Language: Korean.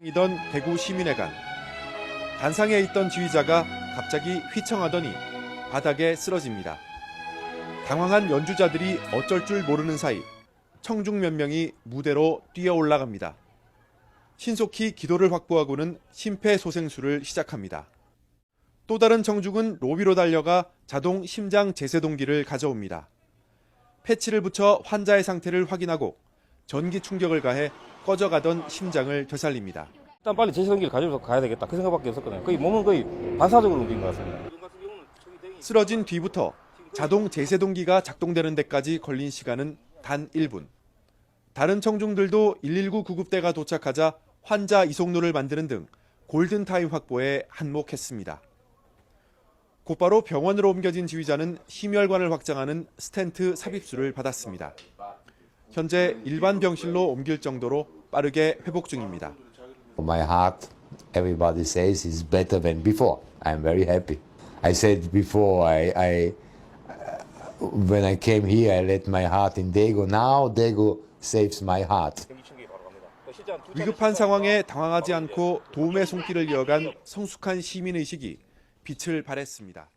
이던 대구 시민회관. 단상에 있던 지휘자가 갑자기 휘청하더니 바닥에 쓰러집니다. 당황한 연주자들이 어쩔 줄 모르는 사이 청중 몇 명이 무대로 뛰어 올라갑니다. 신속히 기도를 확보하고는 심폐소생술을 시작합니다. 또 다른 청중은 로비로 달려가 자동 심장 제세동기를 가져옵니다. 패치를 붙여 환자의 상태를 확인하고 전기 충격을 가해 꺼져가던 심장을 되살립니다. 일단 빨리 제시동기를 가지고 가야 되겠다 그 생각밖에 없었거든요. 거의 몸은 거의 반사적으로 움직인 것 같습니다. 쓰러진 뒤부터 자동 제세동기가 작동되는 데까지 걸린 시간은 단 1분. 다른 청중들도 119 구급대가 도착하자 환자 이송로를 만드는 등 골든타임 확보에 한몫했습니다. 곧바로 병원으로 옮겨진 지휘자는 심혈관을 확장하는 스텐트 삽입술을 받았습니다. 현재 일반 병실로 옮길 정도로 빠르게 회복 중입니다. My heart, everybody says, is better than before. I'm very happy. I said before, I, I uh, when I came here, I let my heart in Dago. Now Dago saves my heart. 위급한 상황에 당황하지 않고 도움의 손길을 이어간 성숙한 시민의식이 빛을 발했습니다.